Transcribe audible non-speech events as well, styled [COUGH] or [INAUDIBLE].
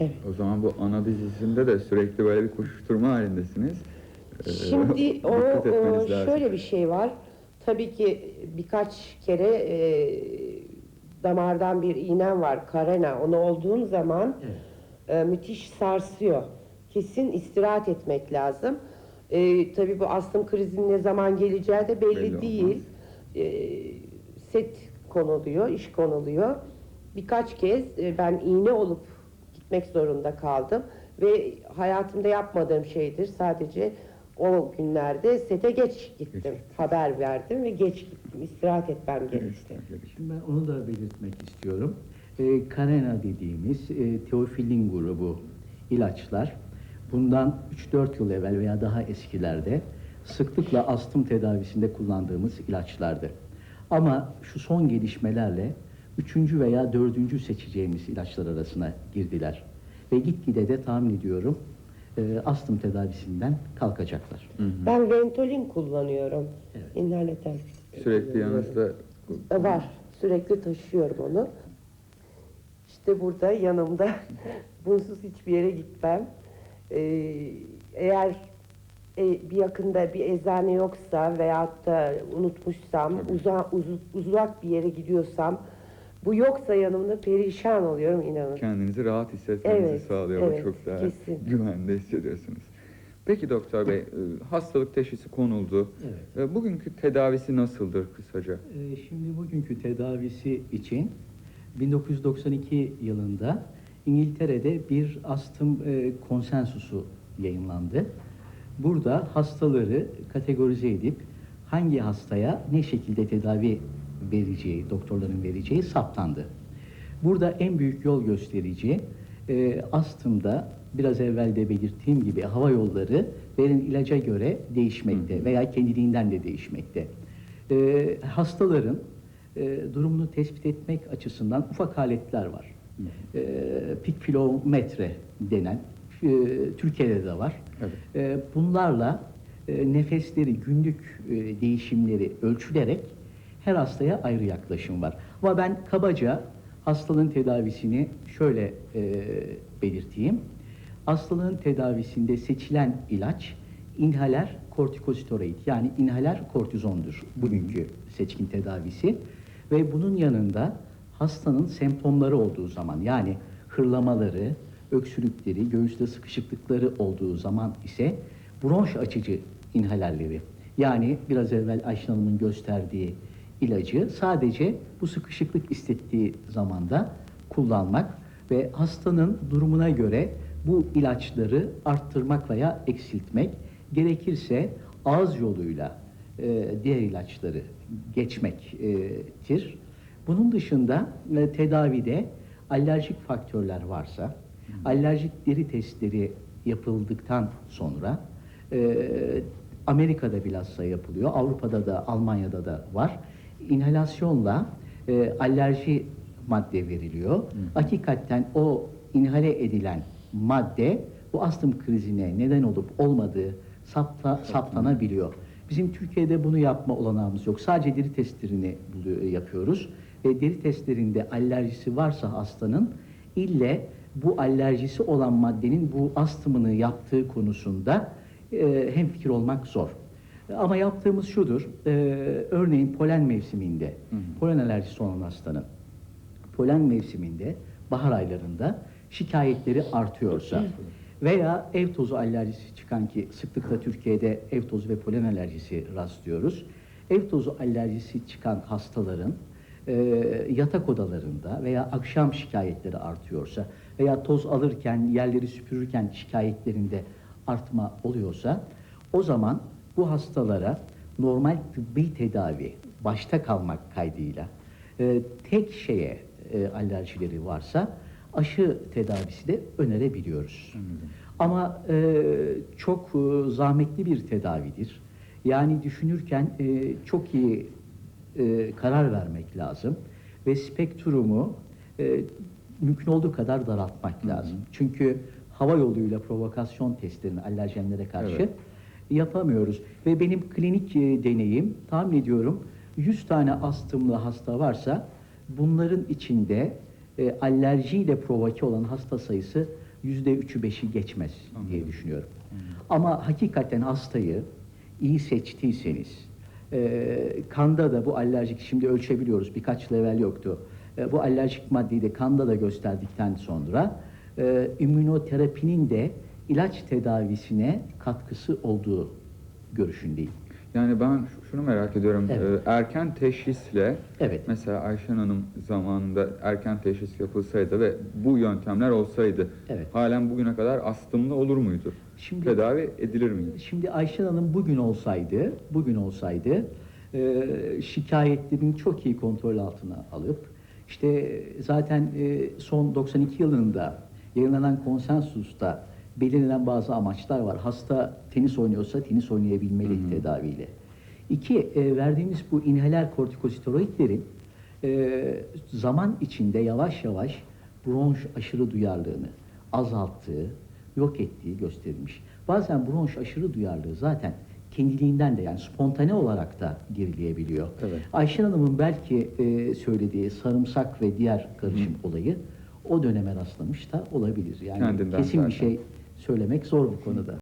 Evet. O zaman bu ana dizisinde de sürekli böyle bir koşuşturma halindesiniz. Ee, Şimdi [LAUGHS] o, o lazım. şöyle bir şey var. Tabii ki birkaç kere e, damardan bir iğnem var, karena. Onu olduğum zaman e, müthiş sarsıyor. Kesin istirahat etmek lazım. E, tabii bu astım krizinin ne zaman geleceği de belli, Belli değil. E, set konuluyor, iş konuluyor. Birkaç kez e, ben iğne olup gitmek zorunda kaldım ve hayatımda yapmadığım şeydir. Sadece o günlerde sete geç gittim. Geç. Haber verdim ve geç gittim. İstirahat etmem gerekti. Şimdi ben onu da belirtmek istiyorum. E, Karena dediğimiz e, teofilin grubu ilaçlar bundan 3-4 yıl evvel veya daha eskilerde sıklıkla astım tedavisinde kullandığımız ilaçlardı. Ama şu son gelişmelerle üçüncü veya dördüncü seçeceğimiz ilaçlar arasına girdiler. Ve gitgide de tahmin ediyorum e, astım tedavisinden kalkacaklar. Ben Ventolin kullanıyorum. Evet. İnhalatör. Sürekli yanınızda E, Var. Sürekli taşıyorum onu. İşte burada yanımda [LAUGHS] bunsuz hiçbir yere gitmem. Ee, eğer e, bir yakında bir eczane yoksa veyahut da unutmuşsam, uza, uz- uzak bir yere gidiyorsam, bu yoksa yanımda perişan oluyorum inanın. kendinizi rahat hissetmenizi Evet, sağlıyor. evet, Çok daha kesin. güvende hissediyorsunuz. Peki doktor bey, [LAUGHS] e, hastalık teşhisi konuldu. Evet. E, Bugünkü tedavisi nasıldır kısaca? Ee, Şimdi bugünkü tedavisi için 1992 yılında İngiltere'de bir astım e, konsensusu yayınlandı. Burada hastaları kategorize edip hangi hastaya ne şekilde tedavi vereceği, doktorların vereceği saptandı. Burada en büyük yol gösterici e, astımda biraz evvel de belirttiğim gibi hava yolları verilen ilaca göre değişmekte veya kendiliğinden de değişmekte. E, hastaların e, durumunu tespit etmek açısından ufak aletler var. E, pikfilometre denen, e, Türkiye'de de var. Evet. E, bunlarla e, nefesleri, günlük e, değişimleri ölçülerek her hastaya ayrı yaklaşım var. Ama ben kabaca hastalığın tedavisini şöyle e, belirteyim. Hastalığın tedavisinde seçilen ilaç inhaler kortikosteroid yani inhaler kortizondur bugünkü seçkin tedavisi. Ve bunun yanında hastanın semptomları olduğu zaman yani hırlamaları, öksürükleri, göğüste sıkışıklıkları olduğu zaman ise bronş açıcı inhalerleri yani biraz evvel Ayşen Hanım'ın gösterdiği ilacı sadece bu sıkışıklık hissettiği zamanda kullanmak ve hastanın durumuna göre bu ilaçları arttırmak veya eksiltmek gerekirse ağız yoluyla e, diğer ilaçları geçmektir. Bunun dışında e, tedavide alerjik faktörler varsa, alerjik deri testleri yapıldıktan sonra e, Amerika'da bilhassa yapılıyor, Avrupa'da da Almanya'da da var. İnhalasyonla e, alerji madde veriliyor. Hakikaten o inhale edilen madde bu astım krizine neden olup olmadığı sapta, saptanabiliyor. Bizim Türkiye'de bunu yapma olanağımız yok. Sadece deri testlerini buluyor, yapıyoruz. Ve deri testlerinde alerjisi varsa hastanın ille bu alerjisi olan maddenin bu astımını yaptığı konusunda e, hemfikir olmak zor. Ama yaptığımız şudur, e, örneğin polen mevsiminde, polen alerjisi olan hastanın polen mevsiminde, bahar aylarında şikayetleri artıyorsa veya ev tozu alerjisi çıkan ki sıklıkla Türkiye'de ev tozu ve polen alerjisi rastlıyoruz. Ev tozu alerjisi çıkan hastaların e, yatak odalarında veya akşam şikayetleri artıyorsa veya toz alırken, yerleri süpürürken şikayetlerinde artma oluyorsa o zaman bu hastalara normal tıbbi tedavi başta kalmak kaydıyla e, tek şeye e, alerjileri varsa aşı tedavisi de önerebiliyoruz. Ama e, çok e, zahmetli bir tedavidir. Yani düşünürken e, çok iyi e, karar vermek lazım ve spektrumu e, mümkün olduğu kadar daraltmak lazım. Çünkü hava yoluyla provokasyon testlerini alerjenlere karşı Evet. Yapamıyoruz. Ve benim klinik e, deneyim tahmin ediyorum 100 tane astımlı hasta varsa bunların içinde e, alerjiyle provoke olan hasta sayısı yüzde üçü beşi geçmez diye Anladım. düşünüyorum. Ama hakikaten hastayı iyi seçtiyseniz, e, kanda da bu alerjik, şimdi ölçebiliyoruz birkaç level yoktu. E, bu alerjik maddeyi de kanda da gösterdikten sonra e, immünoterapinin de ilaç tedavisine katkısı olduğu görüşündeyim. Yani ben şunu merak ediyorum. Evet. Ee, erken teşhisle Evet. mesela Ayşen Hanım zamanında erken teşhis yapılsaydı ve bu yöntemler olsaydı Evet. halen bugüne kadar astımlı olur muydu? Şimdi- Tedavi edilir miydi? Şimdi Ayşen Hanım bugün olsaydı, bugün olsaydı e, şikayetlerini çok iyi kontrol altına alıp işte zaten e, son 92 yılında yayınlanan konsensusta belirlenen bazı amaçlar var. Hasta tenis oynuyorsa tenis oynayabilmeli tedaviyle. İki, e, verdiğimiz bu inhaler kortikosteroidlerin e, zaman içinde yavaş yavaş bronş aşırı duyarlılığını azalttığı, yok ettiği gösterilmiş. Bazen bronş aşırı duyarlılığı zaten kendiliğinden de yani spontane olarak da gerileyebiliyor. Evet. Ayşen Hanım'ın belki e, söylediği sarımsak ve diğer karışım olayı o döneme rastlamış da olabilir. Yani Kendinden kesin bir zaten. şey söylemek zor bu konuda.